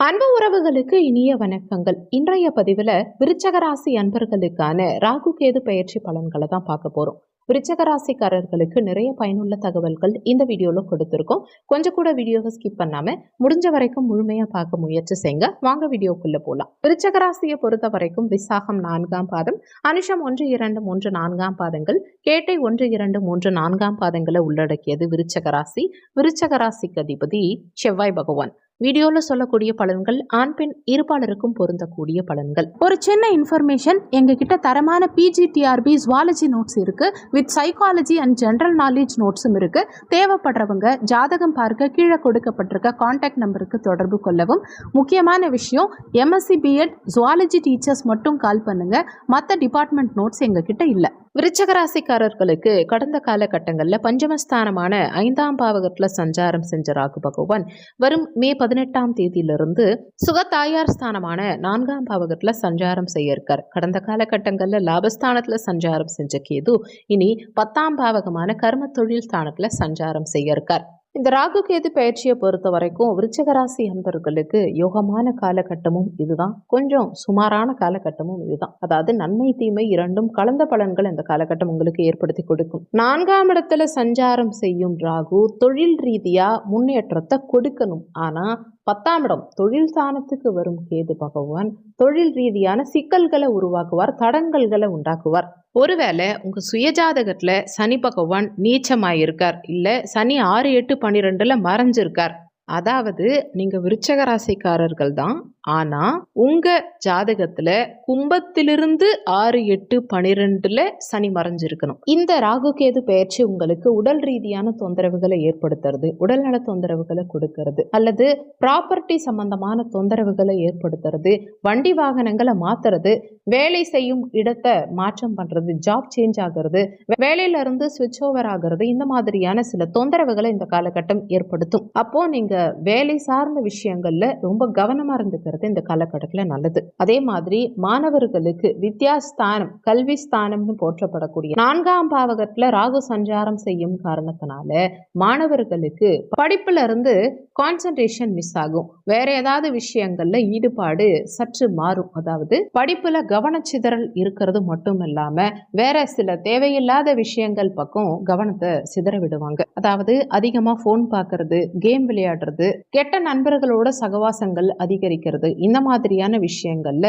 அன்பு உறவுகளுக்கு இனிய வணக்கங்கள். இன்றைய பதிவில் விருச்சகராசி அன்பர்களுக்கான ராகு கேது பயிற்சி பலன்களை தான் பார்க்க போறோம். விருச்சகராசிக்காரர்களுக்கு நிறைய பயனுள்ள தகவல்கள் இந்த வீடியோவில் கொடுத்துருக்கோம். கொஞ்சம் கூட வீடியோவை ஸ்கிப் பண்ணாம முடிஞ்ச வரைக்கும் முழுமையாக பார்க்க முயற்சி செய்யுங்க வாங்க வீடியோக்குள்ள போகலாம் விருச்சகராசியை பொறுத்த வரைக்கும் விசாகம் நான்காம் பாதம் அனுஷம் ஒன்று இரண்டு மூன்று நான்காம் பாதங்கள் கேட்டை ஒன்று இரண்டு மூன்று நான்காம் பாதங்களை உள்ளடக்கியது விருச்சகராசி. விருச்சகராசிக்கு அதிபதி செவ்வாய் பகவான். வீடியோவில் சொல்லக்கூடிய பலன்கள் ஆண் பெண் இருப்பாளருக்கும் பொருந்தக்கூடிய பலன்கள். ஒரு சின்ன இன்ஃபர்மேஷன் எங்ககிட்ட தரமான பிஜிடிஆர்பி ஜுவாலஜி நோட்ஸ் இருக்கு. With psychology and general knowledge நோட்ஸும் இருக்கு. தேவைப்படுறவங்க ஜாதகம் பார்க்க கீழே கொடுக்கப்பட்டிருக்க காண்டாக்ட் நம்பருக்கு தொடர்பு கொள்ளவும். முக்கியமான விஷயம் எம்எஸ்சி பிஎட் ஜுவாலஜி டீச்சர்ஸ் மட்டும் கால் பண்ணுங்க. மற்ற டிபார்ட்மெண்ட் நோட்ஸ் எங்ககிட்ட இல்லை. விருச்சகராசிக்காரர்களுக்கு கடந்த காலகட்டங்களில் பஞ்சமஸ்தானமான ஐந்தாம் பாவகத்தில் சஞ்சாரம் செஞ்ச ராகு பகவான் வரும் மே பதினெட்டாம் தேதியிலிருந்து சுகத்தாயார் ஸ்தானமான நான்காம் பாவகத்தில் சஞ்சாரம் செய்ய இருக்கார். கடந்த காலகட்டங்களில் லாபஸ்தானத்தில் சஞ்சாரம் செஞ்ச கேது இனி பத்தாம் பாவகமான கர்ம தொழில் ஸ்தானத்தில் சஞ்சாரம் செய்ய இருக்கார். இந்த ராகு கேது பயிற்சியை பொறுத்த வரைக்கும் விருச்சகராசி அன்பர்களுக்கு யோகமான காலகட்டமும் இதுதான். கொஞ்சம் சுமாரான காலகட்டமும் இதுதான். அதாவது நன்மை தீமை இரண்டும் கலந்த பலன்கள் இந்த காலகட்டம் உங்களுக்கு ஏற்படுத்தி கொடுக்கும். நான்காம் இடத்துல சஞ்சாரம் செய்யும் ராகு தொழில் ரீதியா முன்னேற்றத்தை கொடுக்கணும். ஆனா பத்தாம் இடம் தொழில் ஸ்தானத்துக்கு வரும் கேது பகவான் தொழில் ரீதியான சிக்கல்களை உருவாக்குவார் தடங்கல்களை உண்டாக்குவார். ஒருவேளை உங்கள் சுயஜாதகத்தில் சனி பகவான் நீச்சமாயிருக்கார் இல்லை சனி ஆறு எட்டு பன்னிரெண்டில் மறைஞ்சிருக்கார் அதாவது நீங்கள் விருச்சக ராசிக்காரர்கள் தான் ஆனால் உங்கள் ஜாதகத்தில் கும்பத்திலிருந்து ஆறு எட்டு பனிரெண்டில் சனி மறைஞ்சிருக்கணும். இந்த ராகு கேது பயிற்சி உங்களுக்கு உடல் ரீதியான தொந்தரவுகளை ஏற்படுத்துறது உடல்நல தொந்தரவுகளை கொடுக்கறது அல்லது ப்ராப்பர்ட்டி சம்பந்தமான தொந்தரவுகளை ஏற்படுத்துறது வண்டி வாகனங்களை மாத்துறது வேலை செய்யும் இடத்தை மாற்றம் பண்ணுறது ஜாப் சேஞ்ச் ஆகிறது வேலையிலிருந்து சுவிட்ச் ஓவர் ஆகிறது இந்த மாதிரியான சில தொந்தரவுகளை இந்த காலகட்டம் ஏற்படுத்தும். அப்போது நீங்கள் வேலை சார்ந்த விஷயங்களில் ரொம்ப கவனமாக இருந்துக்கிறது. இந்த காலகட்டத்தில் நல்லது. அதே மாதிரி மாணவர்களுக்கு வித்யாஸ்தானம் கல்வி ஸ்தானம்னு போற்றப்படக்கூடிய நான்காம் பாவகத்துல ராகு சஞ்சாரம் செய்யும் காரணத்தினால மாணவர்களுக்கு படிப்புல இருந்து கான்சன்ட்ரேஷன் மிஸ் ஆகும். வேற ஏதாவது விஷயங்கள்ல ஈடுபாடு சற்று மாறும். அதாவது படிப்புல கவனச்சிதறல் இருக்கிறது மட்டும் இல்லாம வேற சில தேவையில்லாத விஷயங்கள் பக்கம் கவனத்தை சிதற விடுவாங்க. அதாவது அதிகமா ஃபோன் பார்க்கறது கேம் விளையாடுறது கெட்ட நண்பர்களோட சகவாசங்கள் அதிகரிக்கிறது இந்த மாதிரியான விஷயங்கள்ல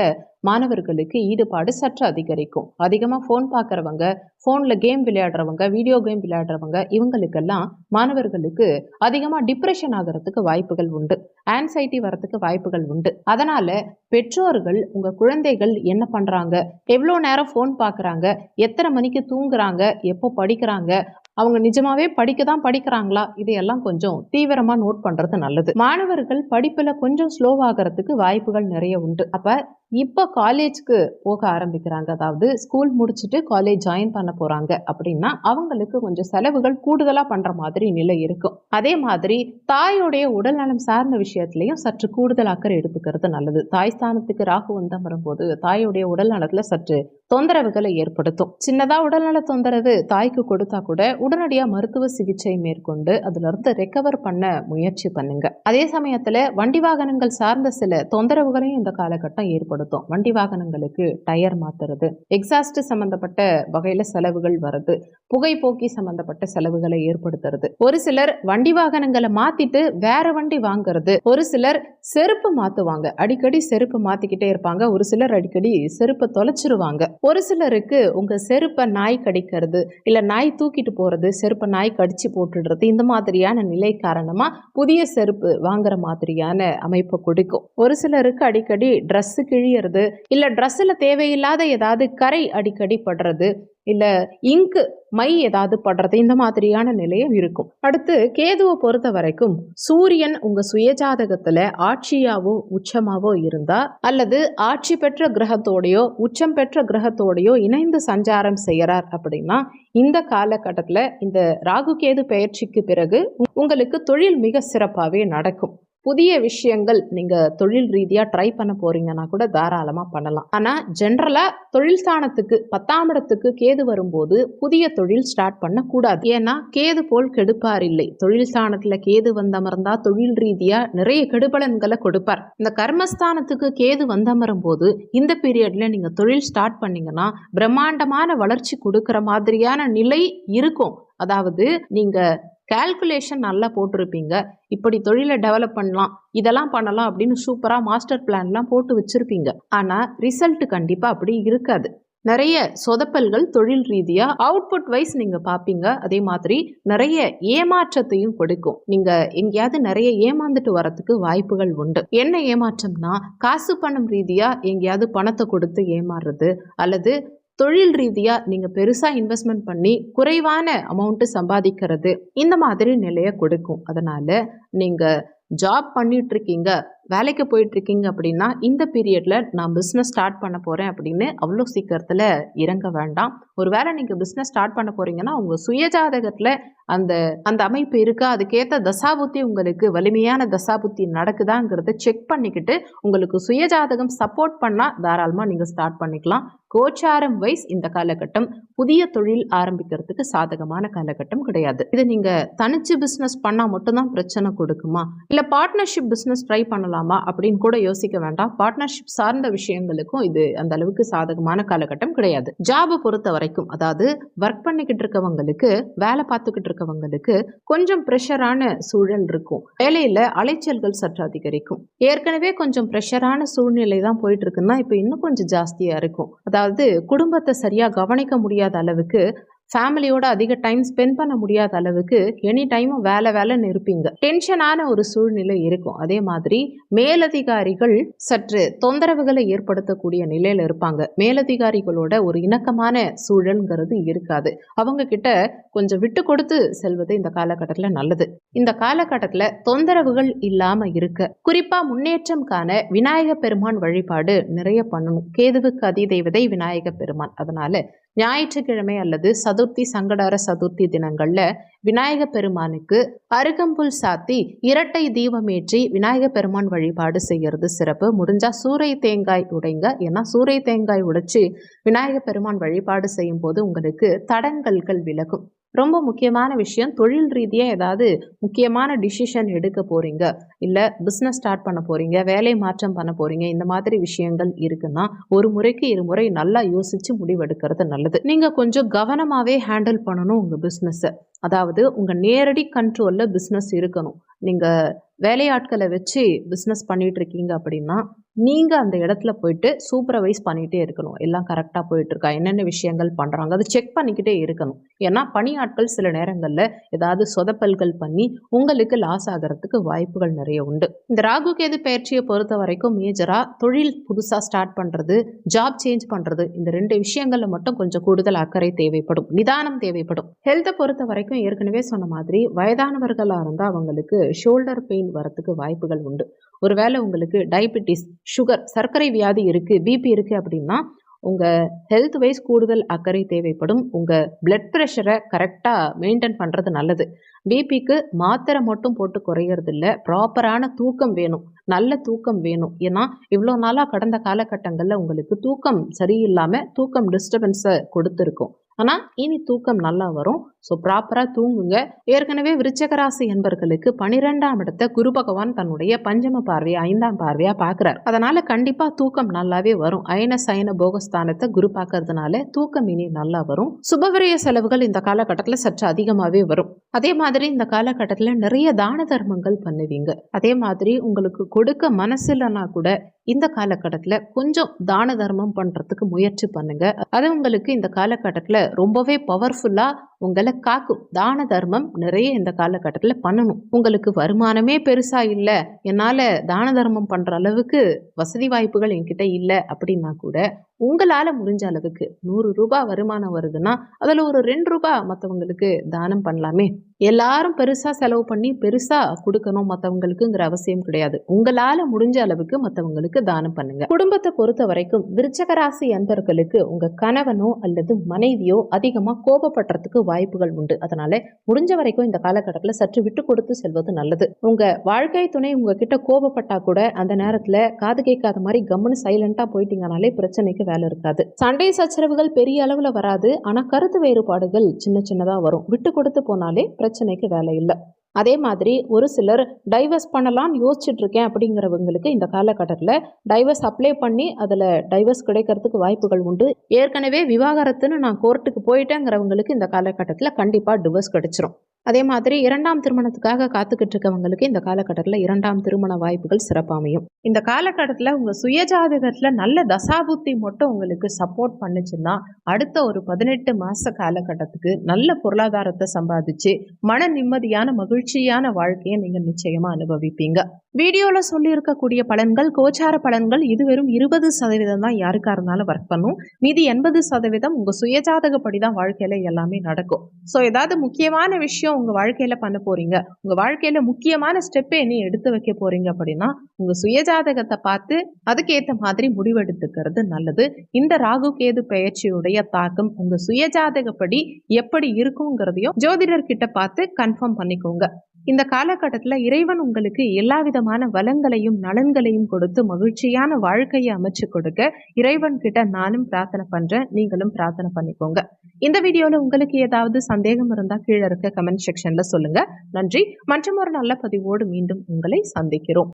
மாணவர்களுக்கு ஈடுபாடு சற்று அதிகரிக்கும். அதிகமாக ஃபோன் பார்க்குறவங்க ஃபோனில் கேம் விளையாடுறவங்க வீடியோ கேம் விளையாடுறவங்க இவங்களுக்கெல்லாம் மாணவர்களுக்கு அதிகமாக டிப்ரெஷன் ஆகிறதுக்கு வாய்ப்புகள் உண்டு. ஆன்சைட்டி வரத்துக்கு வாய்ப்புகள் உண்டு. அதனால் பெற்றோர்கள் உங்கள் குழந்தைகள் என்ன பண்ணுறாங்க எவ்வளோ நேரம் ஃபோன் பார்க்குறாங்க? எத்தனை மணிக்கு தூங்குறாங்க? எப்போ படிக்கிறாங்க? அவங்க நிஜமாவே படிக்க தான் படிக்கிறாங்களா? இதையெல்லாம் கொஞ்சம் தீவிரமா நோட் பண்றது நல்லது. மாணவர்கள் படிப்புல கொஞ்சம் ஸ்லோவாகிறதுக்கு வாய்ப்புகள் நிறைய உண்டு. அப்ப இப்போ காலேஜ்க்கு போக ஆரம்பிக்கிறாங்க. அதாவது ஸ்கூல் முடிச்சுட்டு காலேஜ் ஜாயின் பண்ண போறாங்க அப்படின்னா அவங்களுக்கு கொஞ்சம் செலவுகள் கூடுதலாக பண்ணுற மாதிரி நிலை இருக்கும். அதே மாதிரி தாயோடைய உடல் நலம் சார்ந்த விஷயத்துலையும் சற்று கூடுதல் அக்கறை எடுத்துக்கிறது நல்லது. தாய் ஸ்தானத்துக்கு ராகு வந்தம் வரும்போது தாயோடைய உடல் நலத்தில் சற்று தொந்தரவுகளை ஏற்படுத்தும். சின்னதாக உடல்நல தொந்தரவு தாய்க்கு கொடுத்தா கூட உடனடியாக மருத்துவ சிகிச்சை மேற்கொண்டு அதுலருந்து ரெக்கவர் பண்ண முயற்சி பண்ணுங்க. அதே சமயத்தில் வண்டி வாகனங்கள் சார்ந்த சில தொந்தரவுகளையும் இந்த காலகட்டம் ஏற்படும் பயன்படுத்தும். வண்டி வாகனங்களுக்கு டயர் மாத்துறது. எக்ஸாஸ்ட் சம்பந்தப்பட்ட வகையில செலவுகள் வருது புகைப்போக்கி சம்பந்தப்பட்ட செலவுகளை ஏற்படுத்துறது. ஒரு சிலர் வண்டி வாகனங்களை மாத்திட்டு வேற வண்டி வாங்குறது. ஒரு சிலர் செருப்பு மாத்துவாங்க. அடிக்கடி செருப்பு மாத்திக்கிட்டே இருப்பாங்க. ஒரு சிலர் அடிக்கடி செருப்பை தொலைச்சிருவாங்க. ஒரு சிலருக்கு உங்க செருப்பை நாய் கடிக்கிறது இல்ல நாய் தூக்கிட்டு போறது செருப்பை நாய் கடிச்சு போட்டுடுறது இந்த மாதிரியான நிலை காரணமா புதிய செருப்பு வாங்குற மாதிரியான அமைப்பை கொடுக்கும். ஒரு சிலருக்கு அடிக்கடி Dress கிழியறது இல்லை ட்ரெஸ்ஸில் தேவையில்லாத ஏதாவது கரை அடிக்கடி படுறது இல்லை இங்கு மை ஏதாவது படுறது இந்த மாதிரியான நிலையும் இருக்கும். அடுத்து கேதுவை பொறுத்த வரைக்கும் சூரியன் உங்க சுயஜாதகத்துல ஆட்சியாவோ உச்சமாவோ இருந்தா அல்லது ஆட்சி பெற்ற கிரகத்தோடையோ உச்சம் பெற்ற கிரகத்தோடையோ இணைந்து சஞ்சாரம் செய்யறார் அப்படின்னா இந்த காலகட்டத்தில் இந்த ராகு கேது பயிற்சிக்கு பிறகு உங்களுக்கு தொழில் மிக சிறப்பாகவே நடக்கும். புதிய விஷயங்கள் நீங்கள் தொழில் ரீதியாக ட்ரை பண்ண போறீங்கன்னா கூட தாராளமாக பண்ணலாம். ஆனால் ஜென்ரலாக தொழில் ஸ்தானத்துக்கு பத்தாம் இடத்துக்கு கேது வரும்போது புதிய தொழில் ஸ்டார்ட் பண்ணக்கூடாது. ஏன்னா கேது போல் கெடுப்பார் இல்லை. தொழில் ஸ்தானத்தில் கேது வந்தமர்ந்தா தொழில் ரீதியாக நிறைய கெடுபலன்களை கொடுப்பார். இந்த கர்மஸ்தானத்துக்கு கேது வந்தமரும் போது இந்த பீரியட்ல நீங்கள் தொழில் ஸ்டார்ட் பண்ணீங்கன்னா பிரம்மாண்டமான வளர்ச்சி கொடுக்குற மாதிரியான நிலை இருக்கும். அதாவது நீங்கள் கால்குலேஷன் நல்லா போட்டிருப்பீங்க. இப்படி தொழிலை டெவலப் பண்ணலாம் இதெல்லாம் பண்ணலாம் அப்படின்னு சூப்பராக மாஸ்டர் பிளான்லாம் போட்டு வச்சுருப்பீங்க. ஆனால் ரிசல்ட் கண்டிப்பாக அப்படி இருக்காது. நிறைய சொதப்பல்கள் தொழில் ரீதியாக அவுட்புட் வைஸ் நீங்கள் பார்ப்பீங்க அதே மாதிரி நிறைய ஏமாற்றத்தையும் கொடுக்கும். நீங்கள் எங்கேயாவது நிறைய ஏமாந்துட்டு வரத்துக்கு வாய்ப்புகள் உண்டு. என்ன ஏமாற்றம்னா காசு பணம் ரீதியாக எங்கேயாவது பணத்தை கொடுத்து ஏமாறுறது அல்லது தொழில் ரீதியாக நீங்கள் பெருசாக இன்வெஸ்ட்மெண்ட் பண்ணி குறைவான அமௌண்ட்டு சம்பாதிக்கிறது இந்த மாதிரி நிலையை கொடுக்கும். அதனால் நீங்கள் ஜாப் பண்ணிட்டு இருக்கீங்க வேலைக்கு போயிட்டுருக்கீங்க அப்படின்னா இந்த பீரியடில் நான் பிஸ்னஸ் ஸ்டார்ட் பண்ண போகிறேன் அப்படின்னு அவ்வளோ சீக்கிரத்தில் இறங்க வேண்டாம். ஒரு வேளை நீங்கள் பிஸ்னஸ் ஸ்டார்ட் பண்ண போறீங்கன்னா உங்கள் சுயஜாதகத்தில் அந்த அந்த அமைப்பு இருக்கா? அதுக்கேற்ற தசாபுத்தி உங்களுக்கு வலிமையான தசாபுத்தி நடக்குதாங்கிறத செக் பண்ணிக்கிட்டு உங்களுக்கு சுயஜாதகம் சப்போர்ட் பண்ணால் தாராளமாக நீங்கள் ஸ்டார்ட் பண்ணிக்கலாம். கோச்சாரம் வைஸ் இந்த காலகட்டம் புதிய தொழில் ஆரம்பிக்கிறதுக்கு சாதகமான காலகட்டம் கிடையாது. இது நீங்கள் தனிச்சு பிஸ்னஸ் பண்ணால் மட்டும்தான் பிரச்சனை கொடுக்குமா? இல்லை பார்ட்னர்ஷிப் பிஸ்னஸ் ட்ரை பண்ணலாம்? அப்படின்னு கூட யோசிக்க வேண்டாம். பார்ட்னர்ஷிப் சார்ந்த விஷயங்களுக்கும் இது அந்த அளவுக்கு சாதகமான காலகட்டம் கிடையாது. ஜாபை பொறுத்த வரைக்கும் அதாவது ஒர்க் பண்ணிக்கிட்டு இருக்கவங்களுக்கு வேலை பார்த்துக்கிட்டு இருக்கவங்களுக்கு கொஞ்சம் ப்ரெஷரான சூழல் இருக்கும். வேலையில் அலைச்சல்கள் சற்று அதிகரிக்கும். ஏற்கனவே கொஞ்சம் ப்ரெஷரான சூழ்நிலை தான் போயிட்டு இருக்குன்னா இப்போ இன்னும் கொஞ்சம் ஜாஸ்தியாக இருக்கும். அதாவது குடும்பத்தை சரியாக கவனிக்க முடியாத அளவுக்கு ஃபேமிலியோட அதிக டைம் ஸ்பெண்ட் பண்ண முடியாத அளவுக்கு எனி டைமும் வேலை வேலைன்னு இருப்பீங்க. டென்ஷனான ஒரு சூழ்நிலை இருக்கும். அதே மாதிரி மேலதிகாரிகள் சற்று தொந்தரவுகளை ஏற்படுத்தக்கூடிய நிலையில் இருப்பாங்க. மேலதிகாரிகளோட ஒரு இணக்கமான சூழல்ங்கிறது இருக்காது. அவங்க கிட்ட கொஞ்சம் விட்டு கொடுத்து செல்வது இந்த காலகட்டத்தில் நல்லது. இந்த காலகட்டத்தில் தொந்தரவுகள் இல்லாமல் இருக்க குறிப்பாக முன்னேற்றம் காண விநாயக பெருமான் வழிபாடு நிறைய பண்ணணும். கேதுவுக்கு அதிதெய்வதை விநாயக பெருமான். அதனால ஞாயிற்றுக்கிழமை அல்லது சதுர்த்தி சங்கடார சதுர்த்தி தினங்களில் விநாயக பெருமானுக்கு அருகம்புல் சாத்தி இரட்டை தீபமேற்றி விநாயக பெருமான் வழிபாடு செய்கிறது சிறப்பு. முடிஞ்சால் சூறை தேங்காய் உடைங்க. ஏன்னா சூறை தேங்காய் உடைச்சி விநாயக பெருமான் வழிபாடு செய்யும் போது உங்களுக்கு தடங்கல்கள் விலகும். ரொம்ப முக்கியமான விஷயம் தொழில் ரீதியாக ஏதாவது முக்கியமான டிசிஷன் எடுக்க போகிறீங்க இல்லை பிஸ்னஸ் ஸ்டார்ட் பண்ண போகிறீங்க வேலை மாற்றம் பண்ண போகிறீங்க இந்த மாதிரி விஷயங்கள் இருக்குன்னா ஒரு முறைக்கு இருமுறை நல்லா யோசித்து முடிவெடுக்கிறது நல்லது. நீங்கள் கொஞ்சம் கவனமாகவே ஹேண்டில் பண்ணணும் உங்கள் பிஸ்னஸை அதாவது உங்கள் நேரடி கண்ட்ரோலில் பிஸ்னஸ் இருக்கணும். நீங்கள் வேலையாட்களை வச்சு பிஸ்னஸ் பண்ணிட்டு இருக்கீங்க அப்படின்னா நீங்கள் அந்த இடத்துல போயிட்டு சூப்பர்வைஸ் பண்ணிகிட்டே இருக்கணும். எல்லாம் கரெக்டாக போயிட்டுருக்கா என்னென்ன விஷயங்கள் பண்ணுறாங்க அதை செக் பண்ணிக்கிட்டே இருக்கணும். ஏன்னா பணியாட்கள் சில நேரங்களில் ஏதாவது சொதப்பல்கள் பண்ணி உங்களுக்கு லாஸ் ஆகிறதுக்கு வாய்ப்புகள் நிறைய உண்டு. இந்த ராகு கேது பயிற்சியை பொறுத்த வரைக்கும் மேஜராக தொழில் புதுசாக ஸ்டார்ட் பண்ணுறது ஜாப் சேஞ்ச் பண்ணுறது இந்த ரெண்டு விஷயங்களில் மட்டும் கொஞ்சம் கூடுதல் அக்கறை தேவைப்படும் நிதானம் தேவைப்படும். ஹெல்த்தை பொறுத்த வரைக்கும் ஏற்கனவே சொன்ன மாதிரி வயதானவர்களாக இருந்தால் அவங்களுக்கு ஷோல்டர் பெயின் வரத்துக்கு வாய்ப்புகள் உண்டு. ஒருவேளை உங்களுக்கு டயபெட்டிஸ் சுகர் சர்க்கரை வியாதி இருக்குது பிபி இருக்குது அப்படின்னா உங்கள் ஹெல்த் வைஸ் கூடுதல் அக்கறை தேவைப்படும். உங்கள் பிளட் ப்ரெஷரை கரெக்டாக மெயின்டைன் பண்ணுறது நல்லது. பிபிக்கு மாத்திரை மட்டும் போட்டு குறையறது இல்லை ப்ராப்பரான தூக்கம் வேணும். நல்ல தூக்கம் வேணும். ஏன்னா இவ்வளோ நாளாக கடந்த காலகட்டங்களில் உங்களுக்கு தூக்கம் சரியில்லாமல் தூக்கம் டிஸ்டர்பன்ஸை கொடுத்துருக்கும். ஆனால் இனி தூக்கம் நல்லா வரும். ஸோ ப்ராப்பராக தூங்குங்க. ஏற்கனவே விருச்சகராசி என்பர்களுக்கு பனிரெண்டாம் இடத்த குரு பகவான் தன்னுடைய பஞ்சம பார்வையை ஐந்தாம் பார்வையாக பார்க்குறார். அதனால் கண்டிப்பாக தூக்கம் நல்லாவே வரும். அயன சயன போகஸ்தானத்தை குரு பார்க்கறதுனால தூக்கம் இனி நல்லா வரும். சுபவிரய செலவுகள் இந்த காலகட்டத்தில் சற்று அதிகமாகவே வரும். அதே மாதிரி இந்த காலகட்டத்தில் நிறைய தான தர்மங்கள் பண்ணுவீங்க. அதே மாதிரி உங்களுக்கு கொடுக்க மனசு இல்லைன்னா கூட இந்த காலகட்டத்தில் கொஞ்சம் தான தர்மம் பண்ணுறதுக்கு முயற்சி பண்ணுங்க. அது உங்களுக்கு இந்த காலகட்டத்தில் ரொம்பவே பவர்ஃபுல்லாக உங்களை காக்கும். தான தர்மம் நிறைய இந்த காலகட்டத்தில் பண்ணணும். உங்களுக்கு வருமானமே பெருசாக இல்லை. என்னால் தான தர்மம் பண்ணுற அளவுக்கு வசதி வாய்ப்புகள் என்கிட்ட இல்லை அப்படின்னா கூட உங்களால் முடிஞ்ச அளவுக்கு நூறு ரூபாய் வருமானம் வருதுன்னா அதில் ஒரு ரெண்டு ரூபாய் மற்றவங்களுக்கு தானம் பண்ணலாமே. எல்லாரும் பெருசாக செலவு பண்ணி பெருசாக கொடுக்கணும் மற்றவங்களுக்குங்கிற அவசியம் கிடையாது. உங்களால் முடிஞ்ச அளவுக்கு மற்றவங்களுக்கு தானம் பண்ணுங்க. குடும்பத்தை பொறுத்த வரைக்கும் விருச்சகராசி அன்பர்களுக்கு உங்கள் கணவனோ அல்லது மனைவியோ அதிகமாக கோபப்படுறதுக்கு வாய்ப்புகள் உண்டு. அதனால முடிஞ்ச வரைக்கும் இந்த காலகட்டத்தில் சற்று விட்டு கொடுத்து செல்வது நல்லது. உங்க வாழ்க்கை துணை உங்ககிட்ட கோபப்பட்டா கூட அந்த நேரத்துல காது கேட்காத மாதிரி கம்முன்னு சைலண்டா போயிட்டீங்கனாலே பிரச்சனைக்கு வேலை இருக்காது. சண்டை சச்சரவுகள் பெரிய அளவுல வராது. ஆனா கருத்து வேறுபாடுகள் சின்ன சின்னதா வரும். விட்டு கொடுத்து போனாலே பிரச்சனைக்கு வேலை இல்லை. அதே மாதிரி ஒரு சிலர் டைவர்ஸ் பண்ணலாம்னு யோசிச்சுட்டு இருக்கேன் அப்படிங்கிறவங்களுக்கு இந்த காலகட்டத்தில் டைவர்ஸ் அப்ளை பண்ணி அதில் டைவர்ஸ் கிடைக்கிறதுக்கு வாய்ப்புகள் உண்டு. ஏற்கனவே விவாகரத்துன்னு நான் கோர்ட்டுக்கு போயிட்டேங்கிறவங்களுக்கு இந்த காலகட்டத்தில் கண்டிப்பாக டிவர்ஸ் கிடைச்சிரும். அதே மாதிரி இரண்டாம் திருமணத்துக்காக காத்துக்கிட்டு இருக்கவங்களுக்கு இந்த காலகட்டத்தில் இரண்டாம் திருமண வாய்ப்புகள் சிறப்பாமையும். இந்த காலகட்டத்தில் உங்கள் சுயஜாதகத்தில் நல்ல தசாபுத்தி மட்டும் உங்களுக்கு சப்போர்ட் பண்ணுச்சுன்னா அடுத்த ஒரு பதினெட்டு மாத காலகட்டத்துக்கு நல்ல பொருளாதாரத்தை சம்பாதிச்சு மன நிம்மதியான மகிழ்ச்சியான வாழ்க்கையை நீங்கள் நிச்சயமாக அனுபவிப்பீங்க. வீடியோவில் சொல்லியிருக்கக்கூடிய பலன்கள் கோச்சார பலன்கள் இது வெறும் இருபது சதவீதம் தான் யாருக்காக இருந்தாலும் ஒர்க் பண்ணும். மீதி எண்பது சதவீதம் உங்கள் சுயஜாதகப்படி தான் வாழ்க்கையில் எல்லாமே நடக்கும். ஸோ ஏதாவது முக்கியமான விஷயம் உங்கள் வாழ்க்கையில் பண்ண போகிறீங்க உங்கள் வாழ்க்கையில் முக்கியமான ஸ்டெப்பை நீ எடுத்து வைக்க போகிறீங்க அப்படின்னா உங்கள் சுயஜாதகத்தை பார்த்து அதுக்கேற்ற மாதிரி முடிவெடுத்துக்கிறது நல்லது. இந்த ராகு கேது பெயர்ச்சியுடைய தாக்கம் உங்கள் சுயஜாதகப்படி எப்படி இருக்குங்கிறதையும் ஜோதிடர்கிட்ட பார்த்து கன்ஃபார்ம் பண்ணிக்கோங்க. இந்த காலகட்டத்தில் இறைவன் உங்களுக்கு எல்லா விதமான வளங்களையும் நலன்களையும் கொடுத்து மகிழ்ச்சியான வாழ்க்கையை அமைச்சு கொடுக்க இறைவன் கிட்ட நானும் பிரார்த்தனை பண்ணுறேன் நீங்களும் பிரார்த்தனை பண்ணிக்கோங்க. இந்த வீடியோவில் உங்களுக்கு ஏதாவது சந்தேகம் இருந்தால் கீழே இருக்க கமெண்ட் செக்ஷனில் சொல்லுங்கள் நன்றி. மற்றும் ஒரு நல்ல பதிவோடு மீண்டும் உங்களை சந்திக்கிறோம்.